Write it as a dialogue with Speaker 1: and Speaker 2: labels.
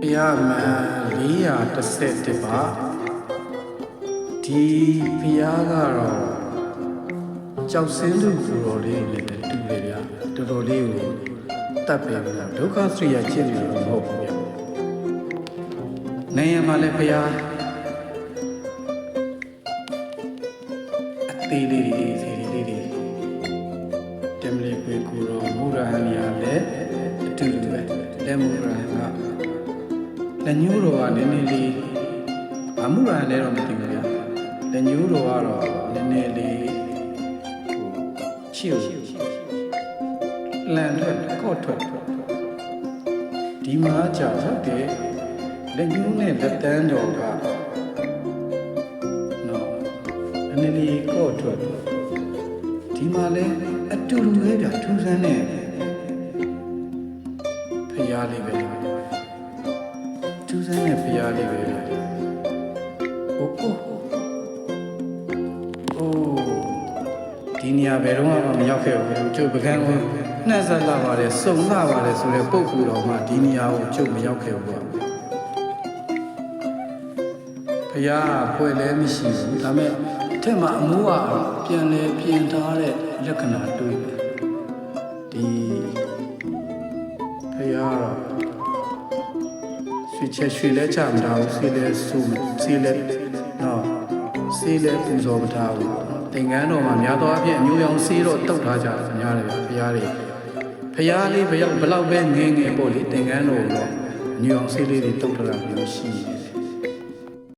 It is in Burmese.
Speaker 1: တရားမှန်411ပါဒီဘုရားကတော့ကြောက်စင်းသူသူတော်လေးနဲ့လည်းတူတယ်ဗျာတော်တော်လေးကိုတတ်ပဲဗျာဒုက္ခစရိယကျင့်နေလို့မဟုတ်ဘူးဗျာနိုင်ရမှာလည်းဘုရားအသေးလေးတွေစီလေးတွေတမလေးပြေကိုတော့မူရဟန်ရလည်းအတူတူပဲလက်မူရဟန်က လက်ညှိုးတော်ကနည်းနည်းလေးအမှုရာလည်းတော့မသိဘူးဗျာလက်ညှိုးတော်ကတော့နည်းနည်းလေးဟိုချီကိုလန်ထွက်ကော့ထွက်ဒီမှာကြာဟုတ်တယ်လက်ညှိုးနဲ့လက်တန်းတော်ကနော်နည်းနည်းလေးကော့ထွက်ဒီမှာလည်းအတူတူပဲဗျာထူးဆန်းတဲ့ဖျားလေးပဲ ကျူးစမ်းတဲ့ဖရားလေးပဲလေ။အိုးအိုးအိုးဒီနေရာဘယ်တော့မှမရောက်ခဲ့ဘူး။ကျုပ်ပကန်းကိုနှက်ဆက်လာပါတယ်စုံလာပါတယ်ဆိုတဲ့ပုံကူတော်မှဒီနေရာကိုကျုပ်မရောက်ခဲ့ဘူး။ဖရားပွဲလဲမရှိဘူး။ဒါပေမဲ့အထက်မှာအမိုးကပြန်လဲပြင်ထားတဲ့လက္ခဏာတွေ့တယ်။ဒီဖရားတော့ ရွှေချက်ရွှေလဲချမထားဘူးဆေးလဲဆူဆေးလဲနော်ဆေးလဲပူဇော်မထားဘူးသင်္ကန်းတော်မှာများသောအားဖြင့်အမျိုးရောင်ဆေးတော့တုတ်ထားကြတယ်များတယ်ဗျဘုရားတွေဘုရားလေးဘယ်ရောက်ဘလောက်ပဲငင်းငင်းပေါ့လေသင်္ကန်းတော်တော့အမျိုးရောင်ဆေးလေးတွေတုတ်ထားတာမျိုးရှိတယ်